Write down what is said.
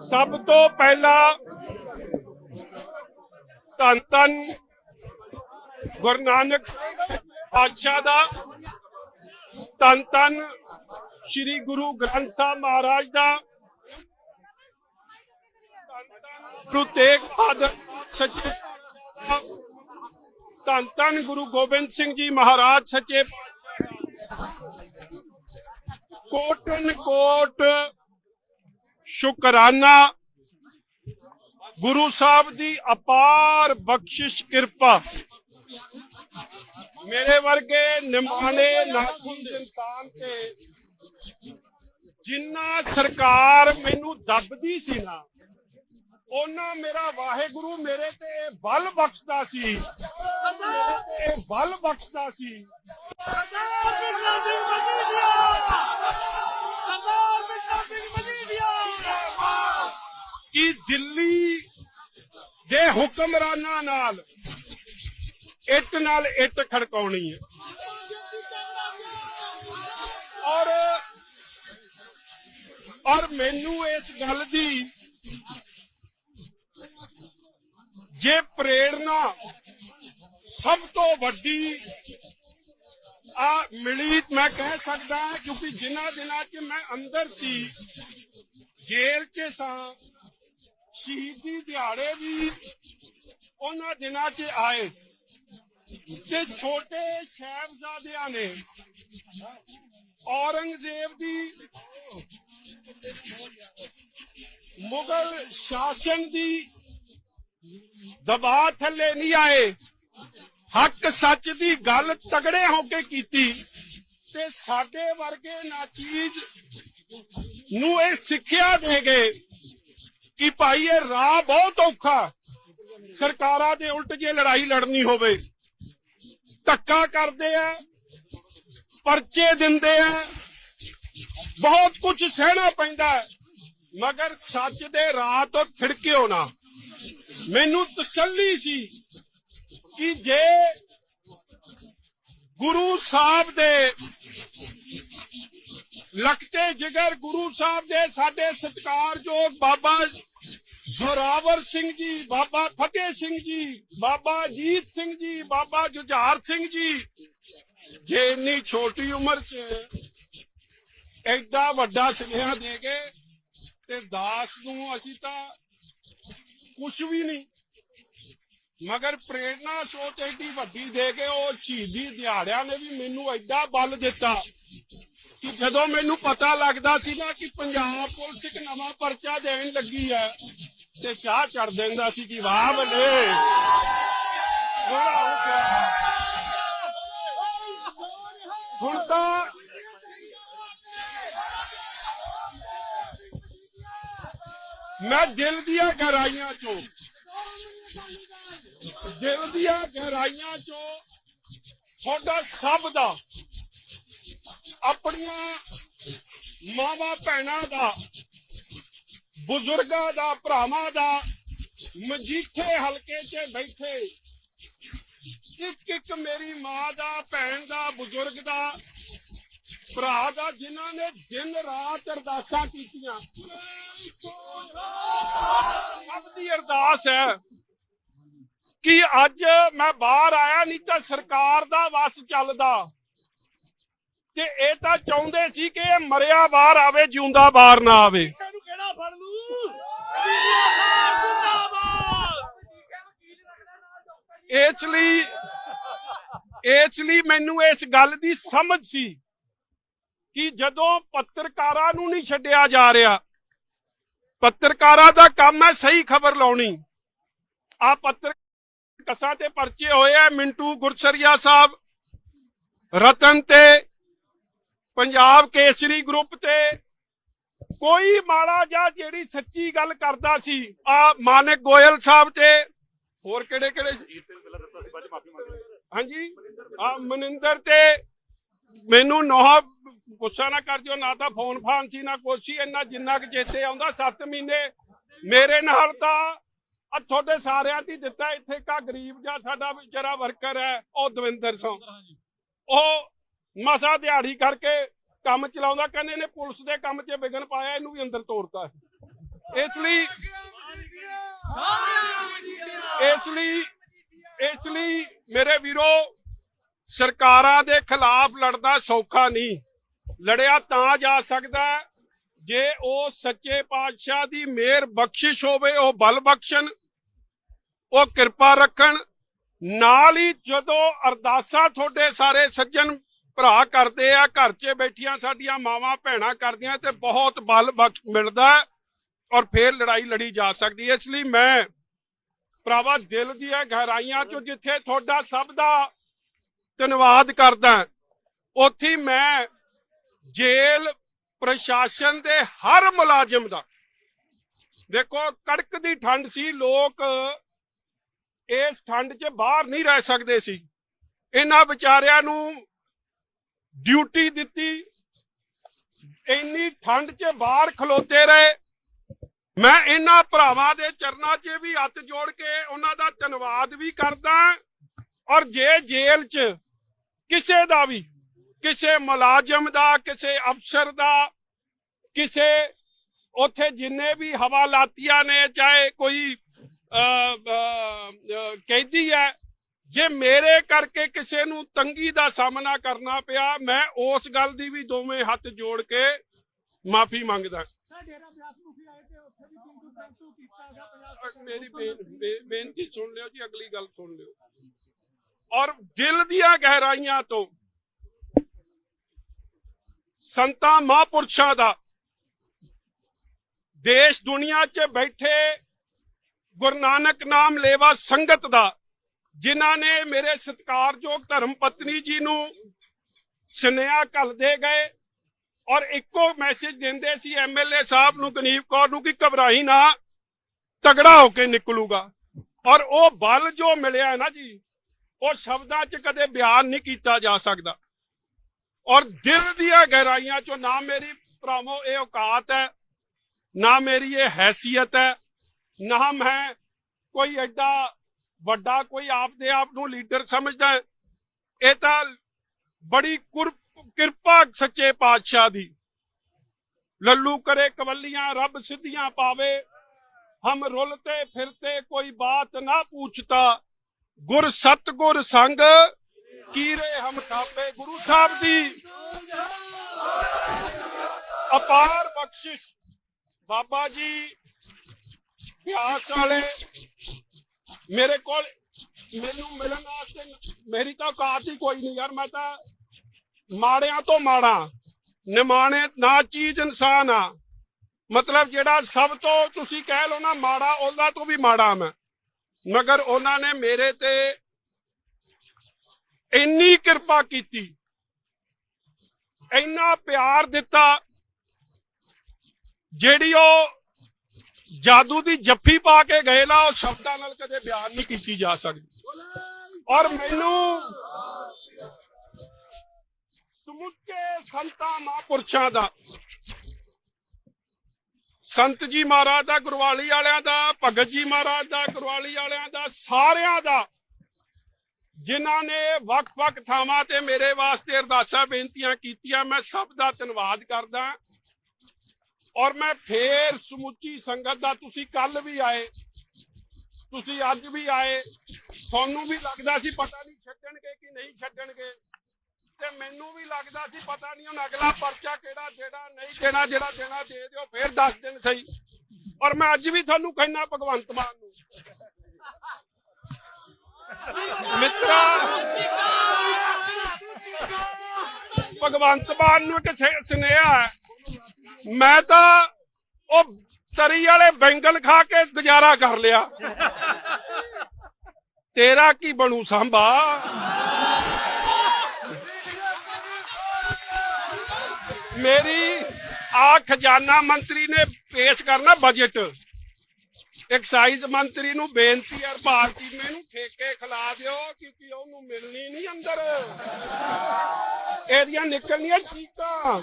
ਸਭ ਤੋਂ ਪਹਿਲਾਂ ਧੰਨ ਧੰਨ ਗੁਰੂ ਨਾਨਕ ਪਾਤਸ਼ਾਹ ਦਾ ਧੰਨ ਧੰਨ ਸ੍ਰੀ ਗੁਰੂ ਗ੍ਰੰਥ ਸਾਹਿਬ ਮਹਾਰਾਜ ਦਾ ਗੁਰੂ ਤੇਗ ਬਹਾਦਰ ਸੱਚੇ ਧੰਨ ਧੰਨ ਗੁਰੂ ਗੋਬਿੰਦ ਸਿੰਘ ਜੀ ਮਹਾਰਾਜ ਸੱਚੇ ਕੋਟਨ ਕੋਟ ਸ਼ੁਕਰਾਨਾ। ਗੁਰੂ ਸਾਹਿਬ ਦੀ ਅਪਾਰ ਬਖਸ਼ਿਸ਼ ਕਿਰਪਾ। ਮੇਰੇ ਵਰਗੇ ਨਿਮਾਣੇ ਨਾਥੀ ਸੰਤਾਨ ਤੇ ਜਿੰਨਾ ਸਰਕਾਰ ਮੈਨੂੰ ਦੱਬਦੀ ਸੀ ਨਾ ਉਹਨਾਂ ਮੇਰਾ ਵਾਹਿਗੁਰੂ ਮੇਰੇ ਤੇ ਬਲ ਬਖਸ਼ਦਾ ਸੀ। ਇਹ ਬਲ ਬਖਸ਼ਦਾ ਸੀ। ਕਿ ਦਿੱਲੀ ਦੇ ਹੁਕਮਰਾਨਾਂ ਨਾਲ ਇੱਟ ਨਾਲ ਇੱਟ ਖੜਕਾਉਣੀ ਹੈ। ਔਰ ਔਰ ਮੈਨੂੰ ਇਸ ਗੱਲ ਦੀ ਜੇ ਪ੍ਰੇਰਣਾ ਸਭ ਤੋਂ ਵੱਡੀ ਆ ਮਿਲੀ, ਮੈਂ ਕਹਿ ਸਕਦਾ ਕਿਉਂਕਿ ਜਿਨ੍ਹਾਂ ਦਿਨਾਂ 'ਚ ਮੈਂ ਅੰਦਰ ਸੀ, ਜੇਲ੍ਹ 'ਚ ਸਾਂ, ਸ਼ਹੀਦੀ ਦਿਹਾੜੇ ਵੀ ਉਹਨਾਂ ਦਿਨਾਂ 'ਚ ਆਏ। ਤੇ ਛੋਟੇ ਸਾਹਿਬਜ਼ਾਦਿਆਂ ਨੇ ਔਰੰਗਜ਼ੇਬ ਦੀ ਮੁਗਲ ਸ਼ਾਸਨ ਦੀ ਦਬਾ ਥੱਲੇ ਨਹੀਂ ਆਏ। ਹੱਕ ਸੱਚ ਦੀ ਗੱਲ ਤਗੜੇ ਹੋ ਕੇ ਕੀਤੀ ਤੇ ਸਾਡੇ ਵਰਗੇ ਨਾਚੀਜ਼ ਨੂੰ ਇਹ ਸਿੱਖਿਆ ਦੇ ਗਏ ਕਿ ਭਾਈ, ਇਹ ਰਾਹ ਬਹੁਤ ਔਖਾ। ਸਰਕਾਰਾਂ ਦੇ ਉਲਟ ਜੇ ਲੜਾਈ ਲੜਨੀ ਹੋਵੇ, ਧੱਕਾ ਕਰਦੇ ਆ, ਪਰਚੇ ਦਿੰਦੇ ਆ, ਬਹੁਤ ਕੁਝ ਸਹਿਣਾ ਪੈਂਦਾ, ਮਗਰ ਸੱਚ ਦੇ ਰਾਹ ਤੋਂ ਥਿੜਕਿਓ ਨਾ। ਮੈਨੂੰ ਤਸੱਲੀ ਸੀ ਕਿ ਜੇ ਗੁਰੂ ਸਾਹਿਬ ਦੇ ਲਖਤੇ ਜਿਗਰ ਗੁਰੂ ਸਾਹਿਬ ਦੇ ਸਾਡੇ ਸਤਿਕਾਰਯੋਗ ਬਾਬਾ ਜ਼ੋਰਾਵਰ ਸਿੰਘ ਜੀ, ਬਾਬਾ ਫਤਿਹ ਸਿੰਘ ਜੀ, ਬਾਬਾ ਜੀਤ ਸਿੰਘ ਜੀ, ਬਾਬਾ ਜੁਝਾਰ ਸਿੰਘ ਜੀ, ਜੇ ਇੰਨੀ ਛੋਟੀ ਉਮਰ 'ਚ ਐਡਾ ਵੱਡਾ ਸੁਨੇਹਾ ਦੇ ਕੇ ਤੇ ਦਾਸ ਨੂੰ ਅਸੀਂ ਤਾਂ ਕੁਝ ਵੀ ਨਹੀਂ। ਮਗਰ ਪ੍ਰੇਰਣਾ ਸੋਚ ਐਡੀ ਵੱਡੀ ਦੇ ਕੇ ਉਹ ਸ਼ਹੀਦੀ ਦਿਹਾੜਿਆਂ ਨੇ ਵੀ ਮੈਨੂੰ ਐਡਾ ਬਲ ਦਿੱਤਾ ਕਿ ਜਦੋਂ ਮੈਨੂੰ ਪਤਾ ਲੱਗਦਾ ਸੀ ਨਾ ਕਿ ਪੰਜਾਬ ਪੁਲਿਸ ਇੱਕ ਨਵਾਂ ਪਰਚਾ ਦੇਣ ਲੱਗੀ ਹੈ ਤੇ ਚਾਹ ਚੜ ਦਿੰਦਾ ਸੀ ਕਿ ਵਾਹ ਬੱਲੇ। ਹੁਣ ਤਾਂ ਮੈਂ ਦਿਲ ਦੀਆਂ ਗਹਿਰਾਈਆਂ ਚੋਂ, ਦਿਲ ਦੀਆਂ ਗਹਿਰਾਈਆਂ ਚੋਂ ਤੁਹਾਡਾ ਸਭ ਦਾ, ਆਪਣੀਆਂ ਮਾਵਾ ਭੈਣਾਂ ਦਾ, ਬਜ਼ੁਰਗਾਂ ਦਾ, ਭਰਾਵਾਂ ਦਾ ਮਜੀਠੇ ਹਲਕੇ 'ਚ ਬੈਠੇ ਇੱਕ ਇੱਕ ਮੇਰੀ ਮਾਂ ਦਾ, ਭੈਣ ਦਾ, ਬਜ਼ੁਰਗ ਦਾ, ਭਰਾ ਦਾ, ਜਿਨ੍ਹਾਂ ਨੇ ਦਿਨ ਰਾਤ ਅਰਦਾਸਾਂ ਕੀਤੀਆਂ। ਸਭ ਦੀ ਅਰਦਾਸ ਹੈ ਕਿ ਅੱਜ ਮੈਂ ਬਾਹਰ ਆਇਆ ਨਹੀਂ ਤਾਂ ਸਰਕਾਰ ਦਾ ਵਸ ਚੱਲਦਾ। ਤੇ ਇਹ ਤਾਂ ਚਾਹੁੰਦੇ ਸੀ ਕਿ ਇਹ ਮਰਿਆ ਬਾਹਰ ਆਵੇ ਜਿਉਂਦਾ ਬਾਹਰ ਨਾ ਆਵੇ। ਇਹਨੂੰ ਕਿਹੜਾ ਫੜ ਲੂ ਇਸ ਲਈ ਇਸ ਲਈ ਮੈਨੂੰ ਇਸ ਗੱਲ ਦੀ ਸਮਝ ਸੀ ਕਿ ਜਦੋਂ ਪੱਤਰਕਾਰਾਂ ਨੂੰ ਨਹੀਂ ਛੱਡਿਆ ਜਾ ਰਿਹਾ ਪੱਤਰਕਾਰਾਂ ਦਾ ਕੰਮ ਹੈ ਸਹੀ ਖਬਰ ਲਾਉਣੀ। ਆ ਪੱਤਰ ਕਸਾਂ ਤੇ ਪਰਚੇ ਹੋਏ ਆ ਮਿੰਟੂ ਗੁਰਸਰੀਆ ਸਾਹਿਬ ਰਤਨ ਤੇ ਪੰਜਾਬ ਕੇਸਰੀ ਗਰੁੱਪ ਤੇ। ਕੋਈ ਮਾੜਾ ਜਾਂ ਜਿਹੜੀ ਸੱਚੀ ਗੱਲ ਕਰਦਾ ਸੀ ਆ ਮਾਨਕ ਗੋਇਲ ਸਾਹਿਬ ਤੇ। ਹੋਰ ਕਿਹੜੇ ਕਿਹੜੇ ਹਾਂਜੀ ਆ ਮਨਿੰਦਰ ਤੇ ਮੈਨੂੰ ਨੋਹ ਗੁੱਸਾ ਨਾ ਕਰ ਜਿਓ ਨਾ ਤਾਂ ਫੋਨ ਫਾਨ ਸੀ, ਨਾ ਕੁਛ ਸੀ, ਇੰਨਾ ਜਿੰਨਾ ਕਿ ਚੇਤੇ ਆਉਂਦਾ 7 ਮਹੀਨੇ ਮੇਰੇ ਨਾਲ ਤਾਂ ਆ ਤੁਹਾਡੇ ਸਾਰਿਆਂ ਦੀ ਦਿੱਤਾ, ਇੱਥੇ ਇੱਕ ਗਰੀਬ ਜਿਹਾ ਸਾਡਾ ਵਿਚਾਰਾ ਵਰਕਰ ਹੈ, ਉਹ ਦਵਿੰਦਰ ਸਿੰਘ। ਉਹ ਮਸਾ ਦਿਹਾੜੀ ਕਰਕੇ ਕੰਮ ਚਲਾਉਂਦਾ, ਕਹਿੰਦੇ ਨੇ ਪੁਲਿਸ ਦੇ ਕੰਮ 'ਚ ਵਿਗਨ ਪਾਇਆ, ਇਹਨੂੰ ਵੀ ਅੰਦਰ ਤੋੜਤਾ। ਇਸ ਲਈ ਇਸ ਲਈ ਇਸ ਲਈ ਮੇਰੇ ਵੀਰੋ ਸਰਕਾਰਾਂ ਦੇ ਖਿਲਾਫ ਲੜਦਾ ਸੌਖਾ ਨਹੀਂ। ਲੜਿਆ ਤਾਂ ਜਾ ਸਕਦਾ ਜੇ ਉਹ ਸੱਚੇ ਪਾਤਸ਼ਾਹ ਦੀ ਮਿਹਰ ਬਖਸ਼ਿਸ਼ ਹੋਵੇ, ਉਹ ਬਲ ਬਖਸ਼ਣ, ਉਹ ਕਿਰਪਾ ਰੱਖਣ। ਨਾਲ ਹੀ ਜਦੋਂ ਅਰਦਾਸਾਂ ਤੁਹਾਡੇ ਸਾਰੇ ਸੱਜਣ ਭਰਾ ਕਰਦੇ ਆ, ਘਰ 'ਚ ਬੈਠੀਆਂ ਸਾਡੀਆਂ ਮਾਵਾਂ ਭੈਣਾਂ ਕਰਦੀਆਂ ਤੇ ਬਹੁਤ ਬਲ ਬਖਸ਼ ਮਿਲਦਾ ਔਰ ਫੇਰ ਲੜਾਈ ਲੜੀ ਜਾ ਸਕਦੀ ਹੈ। ਇਸ ਲਈ ਮੈਂ ਭਰਾਵਾ ਦਿਲ ਦੀਆਂ ਗਹਿਰਾਈਆਂ 'ਚੋਂ ਜਿੱਥੇ ਤੁਹਾਡਾ ਸਭ ਦਾ ਧੰਨਵਾਦ ਕਰਦਾ ਉੱਥੇ ਮੈਂ ਜੇਲ੍ਹ ਪ੍ਰਸ਼ਾਸਨ ਦੇ ਹਰ ਮੁਲਾਜ਼ਮ ਦਾ। ਦੇਖੋ, ਕੜਕ ਦੀ ਠੰਡ ਸੀ, ਲੋਕ ਇਸ ਠੰਡ 'ਚ ਬਾਹਰ ਨਹੀਂ ਰਹਿ ਸਕਦੇ ਸੀ। ਇਹਨਾਂ ਵਿਚਾਰਿਆਂ ਨੂੰ ਡਿਊਟੀ ਦਿੱਤੀ। ਇੰਨੀ ਠੰਡ 'ਚ ਬਾਹਰ ਖਲੋਤੇ ਰਹੇ। ਮੈਂ ਇਹਨਾਂ ਭਰਾਵਾਂ ਦੇ ਚਰਨਾਂ 'ਚ ਵੀ ਹੱਥ ਜੋੜ ਕੇ ਉਹਨਾਂ ਦਾ ਧੰਨਵਾਦ ਵੀ ਕਰਦਾ ਔਰ ਜੇ ਜੇਲ੍ਹ 'ਚ ਕਿਸੇ ਦਾ ਵੀ ਕਿਸੇ ਮੁਲਾਜ਼ਮ ਦਾ ਕਿਸੇ ਅਫਸਰ ਦਾ ਕਿਸੇ ਉਥੇ ਜਿੰਨੇ ਵੀ ਹਵਾਲਾਤੀਆਂ ਨੇ ਚਾਹੇ ਕੋਈ ਕੈਦੀ ਹੈ ਜੇ ਮੇਰੇ ਕਰਕੇ ਕਿਸੇ ਨੂੰ ਤੰਗੀ ਦਾ ਸਾਹਮਣਾ ਕਰਨਾ ਪਿਆ ਮੈਂ ਉਸ ਗੱਲ ਦੀ ਵੀ ਦੋਵੇਂ ਹੱਥ ਜੋੜ ਕੇ ਮਾਫੀ ਮੰਗਦਾ। ਮੇਰੀ ਬੇਨਤੀ ਸੁਣ ਲਿਓ ਜੀ ਅਗਲੀ ਗੱਲ ਸੁਣ ਲਿਓ। ਔਰ ਦਿਲ ਦੀਆਂ ਗਹਿਰਾਈਆਂ ਤੋਂ ਸੰਤਾਂ ਮਹਾਂਪੁਰਸ਼ਾਂ ਦਾ ਦੇਸ਼ ਦੁਨੀਆ 'ਚ ਬੈਠੇ ਗੁਰੂ ਨਾਨਕ ਨਾਮ ਲੇਵਾ ਸੰਗਤ ਦਾ, ਜਿਨ੍ਹਾਂ ਨੇ ਮੇਰੇ ਸਤਿਕਾਰਯੋਗ ਧਰਮ ਪਤਨੀ ਜੀ ਨੂੰ ਸੁਨੇਹਾ ਘੱਲਦੇ ਗਏ ਔਰ ਇੱਕੋ ਮੈਸੇਜ ਦਿੰਦੇ ਸੀ ਐਮਐਲਏ ਸਾਹਿਬ ਨੂੰ ਗਨੀਪ ਕੌਰ ਨੂੰ ਕਿ ਘਬਰਾਈ ਨਾ, ਤਗੜਾ ਹੋ ਕੇ ਨਿਕਲੂਗਾ। ਔਰ ਉਹ ਬਲ ਜੋ ਮਿਲਿਆ ਨਾ ਜੀ ਉਹ ਸ਼ਬਦਾਂ 'ਚ ਕਦੇ ਬਿਆਨ ਨਹੀਂ ਕੀਤਾ ਜਾ ਸਕਦਾ। ਔਰ ਦਿਲ ਦੀਆਂ ਗਹਿਰਾਈਆਂ 'ਚੋਂ ਨਾ ਮੇਰੀ ਭਰਾਵੋ ਇਹ ਔਕਾਤ ਹੈ, ਨਾ ਮੇਰੀ ਇਹ ਹੈਸੀਅਤ ਹੈ, ਨਾ ਮੈਂ ਕੋਈ ਐਡਾ ਵੱਡਾ ਕੋਈ ਆਪਦੇ ਆਪ ਨੂੰ ਲੀਡਰ ਸਮਝਦਾ। ਇਹ ਤਾਂ ਬੜੀ ਕਿਰਪਾ ਸੱਚੇ ਪਾਤਸ਼ਾਹ ਦੀ। ਲੱਲੂ ਕਰੇ ਕਵੱਲੀਆਂ, ਰੱਬ ਸਿੱਧੀਆਂ ਪਾਵੇ। ਹਮ ਰੁਲਤੇ ਫਿਰਤੇ ਕੋਈ ਬਾਤ ਨਾ ਪੁੱਛਤਾ। ਗੁਰ ਸਤਗੁਰ ਸੰਗ ਕੀਰੇ ਹਮ ਥਾਪੇ ਗੁਰੂ ਸਾਹਿਬ ਦੀ। ਅਪਾਰ ਬਖਸ਼ਿਸ਼ ਬਾਬਾ ਜੀ ਪਿਆਸ ਵਾਲੇ, ਮੇਰੇ ਕੋਲ ਮੈਨੂੰ ਮਿਲਣ ਵਾਸਤੇ ਮੇਰੀ ਤਾਂ ਔਕਾਤ ਹੀ ਕੋਈ ਨਹੀਂ ਯਾਰ, ਮੈਂ ਤਾਂ ਮਾੜਿਆਂ ਤੋਂ ਮਾੜਾ, ਨਿਮਾਣੇ ਨਾ ਚੀਜ਼ ਇਨਸਾਨ ਆ। ਮਤਲਬ ਜਿਹੜਾ ਸਭ ਤੋਂ ਤੁਸੀਂ ਕਹਿ ਲਓ ਨਾ ਮਾੜਾ, ਉਹਦਾ ਤੋਂ ਵੀ ਮਾੜਾ ਮੈਂ। ਮਗਰ ਉਹਨਾਂ ਨੇ ਮੇਰੇ ਤੇ ਇੰਨੀ ਕਿਰਪਾ ਕੀਤੀ, ਇੰਨਾ ਪਿਆਰ ਦਿੱਤਾ, ਜਿਹੜੀ ਉਹ ਜਾਦੂ ਦੀ ਜੱਫੀ ਪਾ ਕੇ ਗਏ ਨਾ, ਉਹ ਸ਼ਬਦਾਂ ਨਾਲ ਕਦੇ ਬਿਆਨ ਨਹੀਂ ਕੀਤੀ ਜਾ ਸਕਦੀ। ਔਰ ਮੈਨੂੰ ਸਮੁੱਚੇ ਸੰਤਾਂ ਮਹਾਂਪੁਰਸ਼ਾਂ ਦਾ ਸੰਤ ਜੀ ਮਹਾਰਾਜ ਦਾ ਗੁਰਵਾਲੀ ਵਾਲਿਆਂ ਦਾ, ਭਗਤ ਜੀ ਮਹਾਰਾਜ ਦਾ ਗੁਰਵਾਲੀ ਵਾਲਿਆਂ ਦਾ, ਸਾਰਿਆਂ ਦਾ। ਜਿਨ੍ਹਾਂ ਨੇ ਵੱਖ-ਵੱਖ ਥਾਵਾਂ ਤੇ ਮੇਰੇ ਵਾਸਤੇ ਅਰਦਾਸਾਂ ਬੇਨਤੀਆਂ ਕੀਤੀਆਂ, ਮੈਂ ਸਭ ਦਾ ਧੰਨਵਾਦ ਕਰਦਾ। ਔਰ ਮੈਂ ਫੇਰ ਸਮੁੱਚੀ ਸੰਗਤ ਦਾ, ਤੁਸੀਂ ਕੱਲ ਵੀ ਆਏ, ਤੁਸੀਂ ਅੱਜ ਵੀ ਆਏ, ਤੁਹਾਨੂੰ ਵੀ ਲੱਗਦਾ ਸੀ ਪਤਾ ਨਹੀਂ ਛੱਡਣਗੇ ਕਿ ਨਹੀਂ ਛੱਡਣਗੇ। ਤੇ ਮੈਨੂੰ ਵੀ ਲੱਗਦਾ ਸੀ, ਪਤਾ ਨਹੀਂ ਹੁਣ ਅਗਲਾ ਪਰਚਾ ਕਿਹੜਾ ਜਿਹੜਾ ਨਹੀਂ ਕਿਹੜਾ ਜਿਹੜਾ ਦੇਣਾ ਦੇ ਦਿਓ, ਫੇਰ 10 ਦਿਨ ਸਹੀ। ਔਰ ਮੈਂ ਅੱਜ ਵੀ ਤੁਹਾਨੂੰ ਕਹਿਣਾ ਭਗਵੰਤ ਮਾਨ ਨੂੰ। ਮਿੱਤਰਾ, ਭਗਵੰਤ ਮਾਨ ਨੂੰ ਇੱਕ ਸੁਨੇਹਾ ਹੈ। ਮੈਂ ਤਾਂ ਉਹ ਤਰੀ ਵਾਲੇ ਬੈਂਗਲ ਖਾ ਕੇ ਗੁਜ਼ਾਰਾ ਕਰ ਲਿਆ। ਤੇਰਾ ਕੀ ਬਣੂ ਸਾਂਭਾ? ਮੇਰੀ ਆ ਖਜ਼ਾਨਾ ਮੰਤਰੀ ਨੇ ਪੇਸ਼ ਕਰਨਾ ਬਜਟ ਐਕਸਾਈਜ਼ ਮੰਤਰੀ ਨੂੰ ਬੇਨਤੀ ਹੈ ਭਾਰਤੀ ਮੈਨੂੰ ਠੇਕੇ ਖਿਲਾ ਦਿਓ ਕਿਉਂਕਿ ਉਹਨੂੰ ਮਿਲਣੀ ਨਹੀਂ ਅੰਦਰ। ਇਹਦੀਆਂ ਨਿਕਲਣੀਆਂ ਚੀਕਾਂ